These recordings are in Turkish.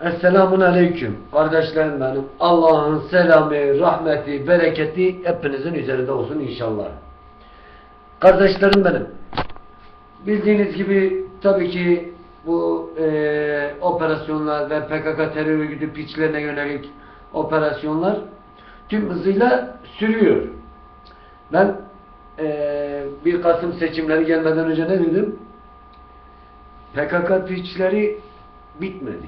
Esselamun Aleyküm. Kardeşlerim benim. Allah'ın selamı, rahmeti, bereketi hepinizin üzerinde olsun inşallah. Kardeşlerim benim. Bildiğiniz gibi tabii ki bu eee, operasyonlar ve PKK terör örgütü piçlerine yönelik operasyonlar tüm hızıyla sürüyor. Ben eee 1 Kasım seçimleri gelmeden önce ne dedim? PKK piçleri bitmedi.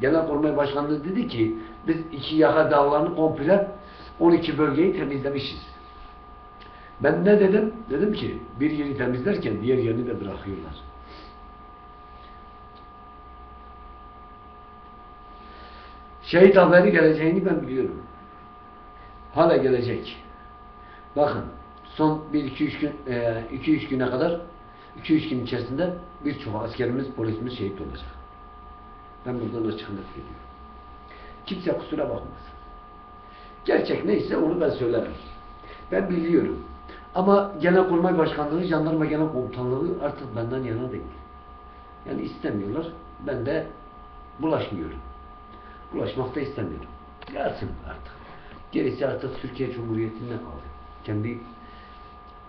Genelkurmay Başkanlığı dedi ki biz iki yaka dağlarını komple 12 bölgeyi temizlemişiz. Ben ne dedim? Dedim ki bir yeri temizlerken diğer yerini de bırakıyorlar. Şehit haberi geleceğini ben biliyorum. Hala gelecek. Bakın son 1-2-3 gün 2-3 güne kadar 2-3 gün içerisinde birçok askerimiz, polisimiz şehit olacak. Ben buradan açık net veriyorum. Kimse kusura bakmasın. Gerçek neyse onu ben söylerim. Ben biliyorum. Ama Genelkurmay Başkanlığı, Jandarma Genel Komutanlığı artık benden yana değil. Yani istemiyorlar. Ben de bulaşmıyorum. Bulaşmak da istemiyorum. Gelsin artık. Gerisi artık Türkiye Cumhuriyeti'nde kaldı. Kendi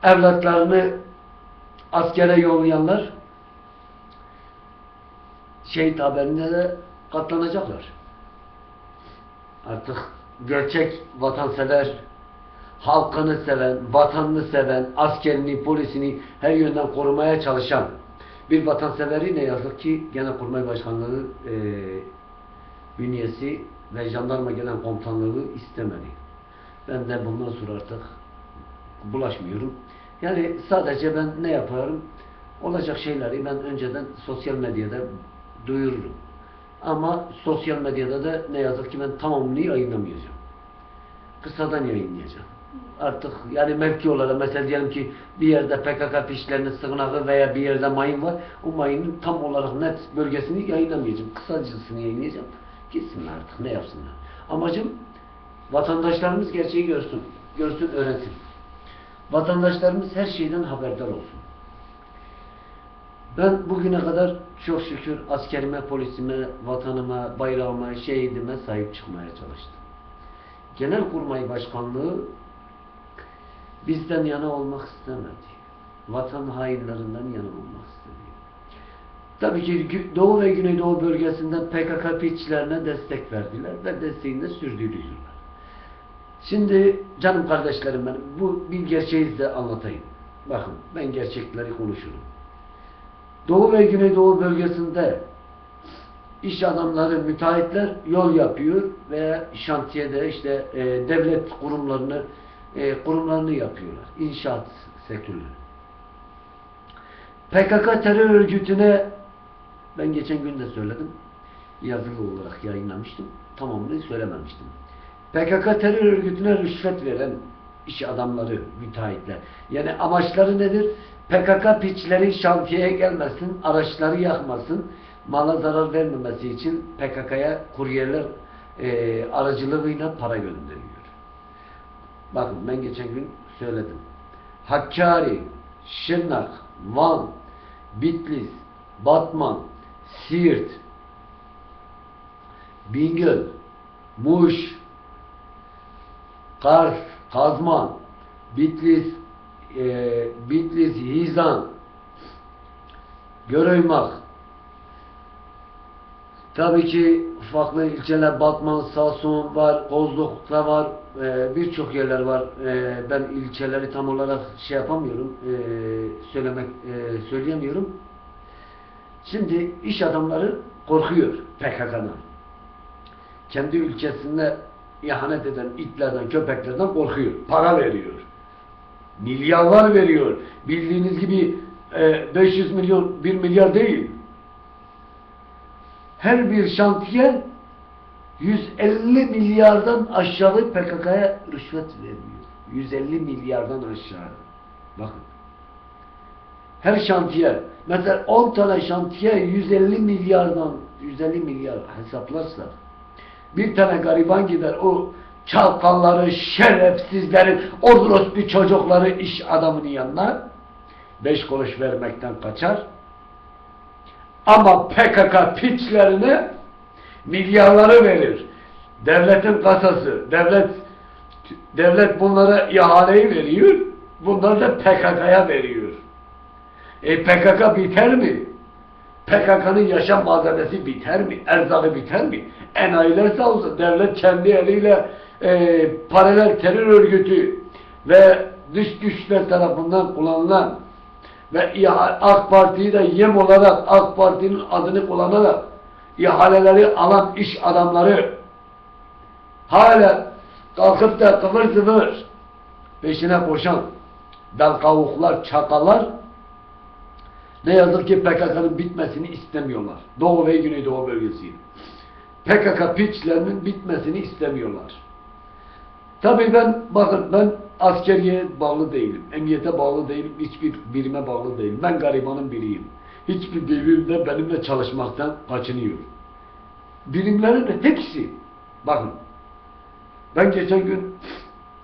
evlatlarını askere yollayanlar şehit haberine de katlanacaklar. Artık gerçek vatansever, halkını seven, vatanını seven, askerini, polisini her yönden korumaya çalışan bir vatanseveri ne yazık ki Genelkurmay Başkanlığı e, bünyesi ve Jandarma Genel Komutanlığı istemedi. Ben de bundan sonra artık bulaşmıyorum. Yani sadece ben ne yaparım? Olacak şeyleri ben önceden sosyal medyada duyururum. Ama sosyal medyada da ne yazık ki ben tamamını yayınlamayacağım. Kısadan yayınlayacağım. Artık yani mevki olarak mesela diyelim ki bir yerde PKK pişlerinin sığınağı veya bir yerde mayın var. O mayının tam olarak net bölgesini yayınlamayacağım. Kısacısını yayınlayacağım. Gitsinler artık ne yapsınlar. Amacım vatandaşlarımız gerçeği görsün. Görsün, öğrensin. Vatandaşlarımız her şeyden haberdar olsun. Ben bugüne kadar çok şükür askerime, polisime, vatanıma, bayrağıma, şehidime sahip çıkmaya çalıştım. Genelkurmay Başkanlığı bizden yana olmak istemedi. Vatan hainlerinden yana olmak istedi. Tabii ki Doğu ve Güneydoğu bölgesinden PKK piçlerine destek verdiler ve desteğini de sürdürüyorlar. Şimdi canım kardeşlerim benim bu bir gerçeği size anlatayım. Bakın ben gerçekleri konuşurum. Doğu ve Güneydoğu bölgesinde iş adamları, müteahhitler yol yapıyor ve şantiyede işte e, devlet kurumlarını e, kurumlarını yapıyorlar. İnşaat sektörleri. PKK terör örgütüne ben geçen gün de söyledim. Yazılı olarak yayınlamıştım. Tamamını söylememiştim. PKK terör örgütüne rüşvet veren iş adamları, müteahhitler. Yani amaçları nedir? PKK piçleri şantiyeye gelmesin, araçları yakmasın, mala zarar vermemesi için PKK'ya kuryerler e, aracılığıyla para gönderiyor. Bakın ben geçen gün söyledim. Hakkari, Şırnak, Van, Bitlis, Batman, Siirt, Bingöl, Muş, Kars, Kazman, Bitlis, e, Bitlis, Hizan, Göreymak, tabii ki farklı ilçeler, Batman, Samsun var, Kozluk'ta var, e, birçok yerler var. E, ben ilçeleri tam olarak şey yapamıyorum, e, söylemek, e, söyleyemiyorum. Şimdi iş adamları korkuyor PKK'dan. Kendi ülkesinde ihanet eden itlerden, köpeklerden korkuyor. Para veriyor. Milyarlar veriyor. Bildiğiniz gibi e, 500 milyon, 1 milyar değil. Her bir şantiye 150 milyardan aşağı PKK'ya rüşvet veriyor. 150 milyardan aşağı. Bakın. Her şantiye. Mesela 10 tane şantiye 150 milyardan 150 milyar hesaplarsa bir tane gariban gider o çalkanları, şerefsizleri, orospu çocukları iş adamının yanına beş kuruş vermekten kaçar. Ama PKK piçlerine Milyarları verir. Devletin kasası, devlet devlet bunlara ihaleyi veriyor. Bunlar da PKK'ya veriyor. E PKK biter mi? PKK'nın yaşam malzemesi biter mi? Erzakı biter mi? Enayiler sağ olsun. Devlet kendi eliyle e, paralel terör örgütü ve dış güçler tarafından kullanılan ve AK Parti'yi de yem olarak AK Parti'nin adını kullanarak ihaleleri alan iş adamları hala kalkıp da kıvır zıvır peşine koşan bel kavuklar, çakallar ne yazık ki PKK'nın bitmesini istemiyorlar. Doğu ve Güneydoğu bölgesi. PKK piçlerinin bitmesini istemiyorlar. Tabii ben, bakın ben askeriye bağlı değilim. Emniyete bağlı değilim. Hiçbir birime bağlı değilim. Ben garibanın biriyim. Hiçbir birim de benimle çalışmaktan kaçınıyor. Birimlerin hepsi, bakın ben geçen gün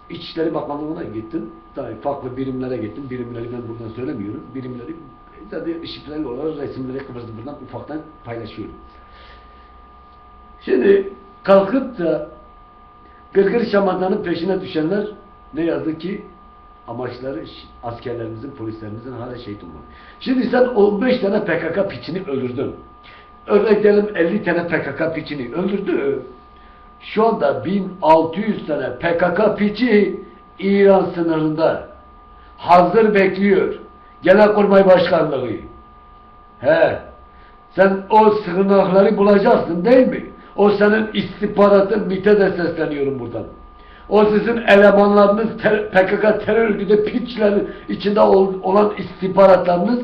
İçişleri Bakanlığı'na gittim. Tabii farklı birimlere gittim. Birimleri ben buradan söylemiyorum. Birimleri tabii şifreli olarak resimleri kıvır zıvırdan ufaktan paylaşıyorum. Şimdi kalkıp da gırgır şamandanın peşine düşenler ne yazık ki amaçları askerlerimizin, polislerimizin hala şehit olmak. Şimdi sen 15 tane PKK piçini öldürdün. Örnek diyelim 50 tane PKK piçini öldürdü. Şu anda 1600 tane PKK piçi İran sınırında hazır bekliyor. Genelkurmay Başkanlığı. He. Sen o sığınakları bulacaksın değil mi? O senin istihbaratın MİT'e de sesleniyorum buradan. O sizin elemanlarınız ter- PKK terör örgütü piçlerin içinde ol- olan istihbaratlarınız,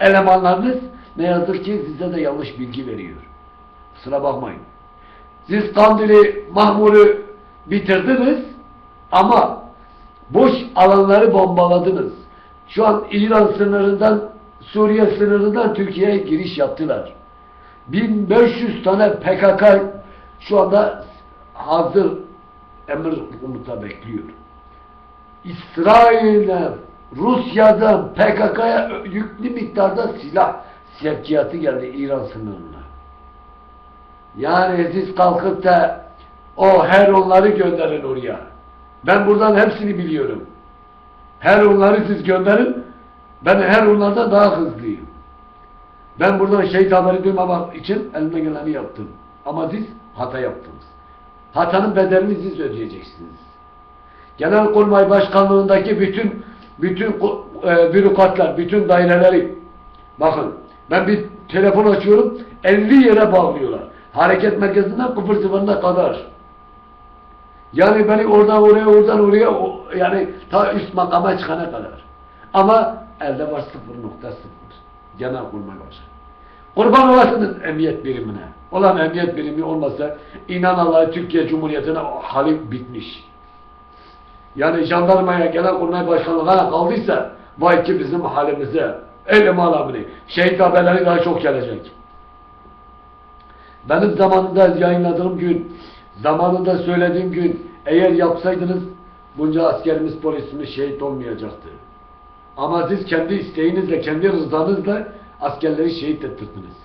elemanlarınız ne yazık ki size de yanlış bilgi veriyor. Kusura bakmayın. Siz Kandil'i, Mahmur'u bitirdiniz ama boş alanları bombaladınız. Şu an İran sınırından, Suriye sınırından Türkiye'ye giriş yaptılar. 1500 tane PKK şu anda hazır emir komuta bekliyor. İsrail'e, Rusya'dan PKK'ya yüklü miktarda silah sevkiyatı geldi İran sınırına. Yani siz kalkıp da o her onları gönderin oraya. Ben buradan hepsini biliyorum. Her onları siz gönderin. Ben her onlardan daha hızlıyım. Ben buradan şehit haberi duymamak için elimden geleni yaptım. Ama siz hata yaptınız. Hatanın bedelini siz ödeyeceksiniz. Genelkurmay Başkanlığındaki bütün bütün e, bürokratlar, bütün daireleri bakın ben bir telefon açıyorum 50 yere bağlıyorlar. Hareket merkezinden kıpır kadar. Yani beni oradan oraya, oradan oraya yani ta üst makama çıkana kadar. Ama elde var 0.0. Genelkurmay Başkanı. Kurban olasınız emniyet birimine. Olan emniyet birimi olmasa inan Allah'a Türkiye Cumhuriyeti'ne hali bitmiş. Yani jandarmaya genelkurmay başkanlığına kaldıysa vay ki bizim halimize. Elim alamını. Şehit haberleri daha çok gelecek. Benim zamanında yayınladığım gün, zamanında söylediğim gün eğer yapsaydınız bunca askerimiz polisimiz şehit olmayacaktı. Ama siz kendi isteğinizle, kendi rızanızla askerleri şehit ettirdiniz.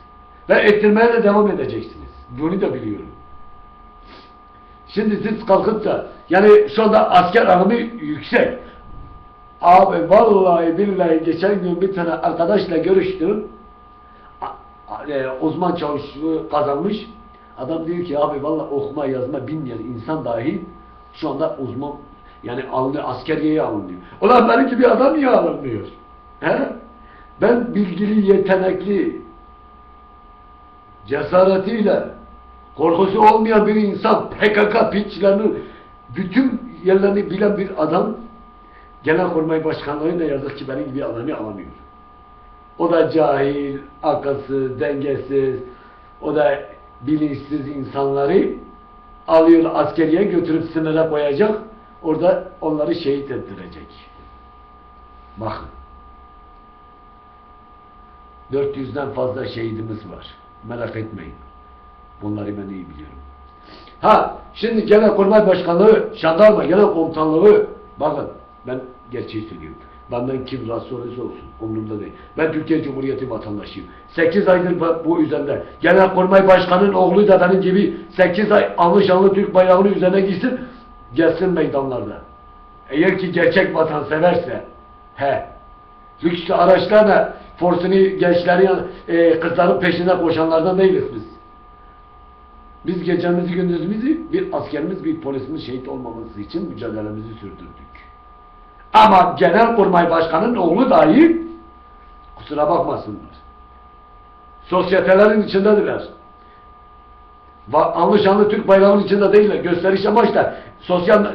Ve ettirmeye de devam edeceksiniz. Bunu da biliyorum. Şimdi siz kalkıp da yani şu anda asker alımı yüksek. Abi vallahi billahi geçen gün bir tane arkadaşla görüştüm. E, uzman çavuşluğu kazanmış. Adam diyor ki abi vallahi okuma yazma bilmeyen insan dahi şu anda uzman yani alınıyor, askeriyeye alınıyor. Ulan benim gibi adam niye alınmıyor? He? Ben bilgili, yetenekli, cesaretiyle, korkusu olmayan bir insan, PKK piçlerinin bütün yerlerini bilen bir adam, Genelkurmay Başkanlığı ne yazık ki benim gibi adamı alamıyor. O da cahil, akılsız, dengesiz, o da bilinçsiz insanları alıyor askeriye götürüp sınıra koyacak, orada onları şehit ettirecek. Bakın. 400'den fazla şehidimiz var. Merak etmeyin. Bunları ben iyi biliyorum. Ha, şimdi Genelkurmay Başkanlığı, Jandarma Genel Komutanlığı, bakın ben gerçeği söylüyorum. Benden kim rahatsız olursa olsun. Umurumda değil. Ben Türkiye Cumhuriyeti vatandaşıyım. 8 aydır bu- üzerinde. Genelkurmay Başkanı'nın oğlu da benim gibi 8 ay anlı şanlı Türk bayrağını üzerine giysin. Gelsin meydanlarda. Eğer ki gerçek vatanseverse. He. Lüksü araçlarla forsunu gençlerin, e, kızların peşinde koşanlardan değiliz biz. Biz gecemizi gündüzümüzü bir askerimiz, bir polisimiz şehit olmaması için mücadelemizi sürdürdük. Ama Genelkurmay Başkanı'nın oğlu dahi kusura bakmasınlar. Sosyetelerin içindedirler. Anlı şanlı Türk bayrağının içinde değiller. Gösteriş amaçla sosyal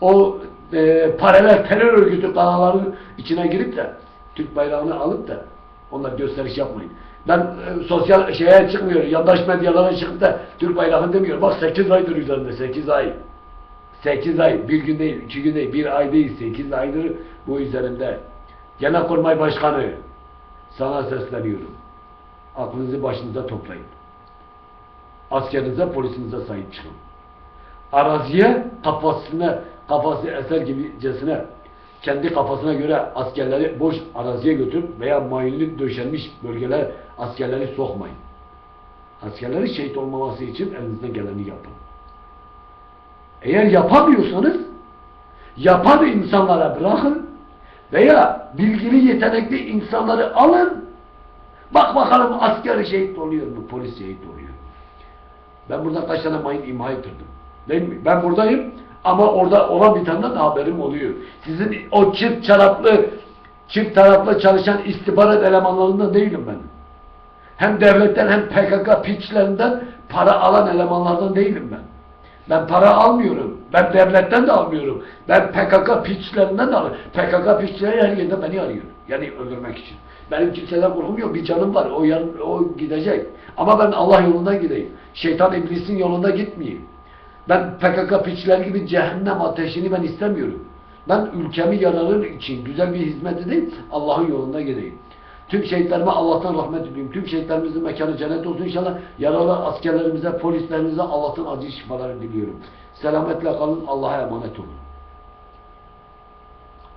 o e, paralel terör örgütü kanallarının içine girip de Türk bayrağını alıp da onlar gösteriş yapmayın. Ben e, sosyal şeye çıkmıyorum. Yandaş medyalara çıkıp da Türk bayrağını demiyorum. Bak 8 aydır üzerinde 8 ay. 8 ay, bir gün değil, iki gün değil, bir ay değil, 8 aydır bu üzerinde. Genelkurmay Başkanı sana sesleniyorum. Aklınızı başınıza toplayın. Askerinize, polisinize sahip çıkın. Araziye kafasına, kafası eser gibicesine kendi kafasına göre askerleri boş araziye götürüp veya mayınlık döşenmiş bölgeler askerleri sokmayın. Askerleri şehit olmaması için elinizden geleni yapın. Eğer yapamıyorsanız yapan insanlara bırakın veya bilgili yetenekli insanları alın. Bak bakalım asker şehit oluyor mu polis şehit oluyor ben burada kaç imha ettirdim değil mi? Ben buradayım ama orada olan bir tane haberim oluyor. Sizin o çift çaraplı çift taraflı çalışan istihbarat elemanlarından değilim ben. Hem devletten hem PKK piçlerinden para alan elemanlardan değilim ben. Ben para almıyorum. Ben devletten de almıyorum. Ben PKK piçlerinden de alıyorum. PKK piçleri her yerde beni arıyor. Yani öldürmek için. Benim kimseden korkum yok. Bir canım var. O yarın o gidecek. Ama ben Allah yolundan gideyim. Şeytan iblisin yolunda gitmeyeyim. Ben PKK piçler gibi cehennem ateşini ben istemiyorum. Ben ülkemi yararı için güzel bir hizmet edeyim. Allah'ın yolunda gideyim. Tüm şehitlerime Allah'tan rahmet diliyorum. Tüm şehitlerimizin mekanı cennet olsun inşallah. Yaralı askerlerimize, polislerimize Allah'tan acil şifaları diliyorum. Selametle kalın. Allah'a emanet olun.